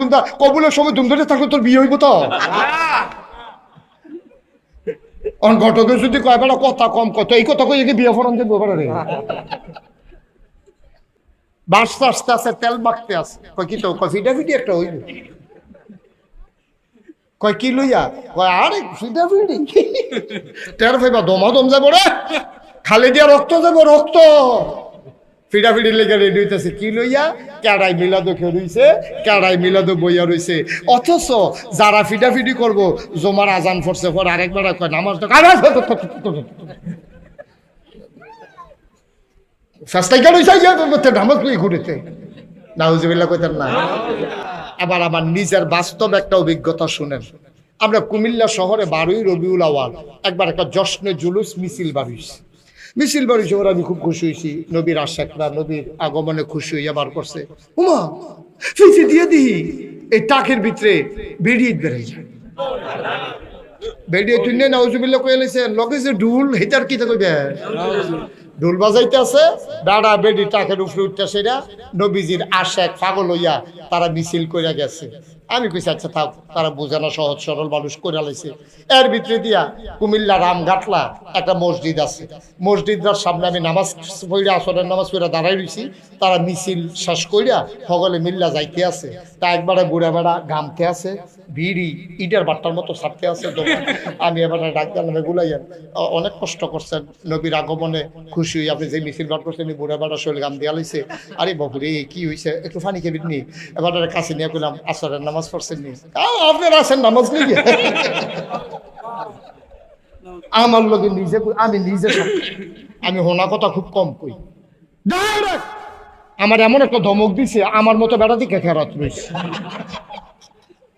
তুমি কবুলের সময় তুমি ধরে থাকো তোর বিয়ে হইব তো? ঘটকে যদি কথা কম কত এই কথা কই বিয়ে দেবো রে? আসতে আসতে তেল আসে। কয়, কি তো ফিটি একটা হইব কয়, কি লইয়া? কয়, আরে ফিটি তের ভাইবা দমা দম যাব রে। খালি দিয়া রক্ত যাব, রক্ত। ফিডাফিডি লেগে রেডি হইতেছে। কি লইয়া? কেড়াই মিলাদো খেয়ে রইছে, কেড়াই মিলাদো বইয়া রইছে। অথচ যারা ফিডাফিডি করব, জমার আজান ফরছে, পর আরেকবার কয়, নামাজ শাস্তাই কেন হইছে? নামাজ লই ঘুরেতে নাউজুবিল্লাহ কইতেন না। আবার আমার নিজের বাস্তব একটা অভিজ্ঞতা শুনেন। আমরা কুমিল্লা শহরে বারোই রবিউল আওয়াল, একবার একটা জশ্নে জুলুস মিছিল বাড়িয়েছি মিছিল বাড়ি ওরা আমি খুব খুশি হয়েছি। নবীর আশাকরা, নবীর আগমনে খুশি হইয়া বার করছে। উমা, ফিসি দিয়ে দিহি, এই টাকের ভিতরে বেরিয়ে বেড়ে যায়। বেরিয়ে তুই না উজুবিল্লা কয়ে লগে যে ডুল হেটার কি কইবে? ঢোল বাজাইতে আছে দাঁড়া বেডি টাকের উপরে উঠতে নবীজির আশেক পাগল হইয়া তারা মিছিল কইরা গেছে। আমি কইছি আচ্ছা থাক, তারা বোঝে না, সহজ সরল মানুষ করে লাইছে। এর ভিতরে দিয়া কুমিল্লা রামঘাটলা একটা মসজিদ আছে। মসজিদটার সামনে আমি নামাজ পড়িয়া আসরের নামাজ পড়িয়া দাঁড়াই রইছি। তারা মিছিল শেষ কইরা সকলে মিল্লা যাইতে আছে। তা একবারে বুড়া বেড়া গামতে আছে, বিড়ি, ইটার বাট্টার মতো ছাড়তে আছে। আমি এবারে ডাক দিলাম গুলাইয়া অনেক কষ্ট করছেন নবীর আগমনে, খুশি হই আপনি যে মিছিল বার করছেন বুড়া বেড়া শরীর গাম দিয়া লইছে। আরে বাবুরে কি হইছে? একটু ফানি খেবি নি। এবার কাছে নিয়ে কইলাম, আসরের নামাজ পড়ছেন নি। আপনারা আছেন নামাজ নিয়ে আমার লগে নিজে আমি নিজে আমি হোনা কথা খুব কম কই! আমার এমন একটা ধমক দিছে, আমার মতো বেড়া দিকে খেরাত রয়েছে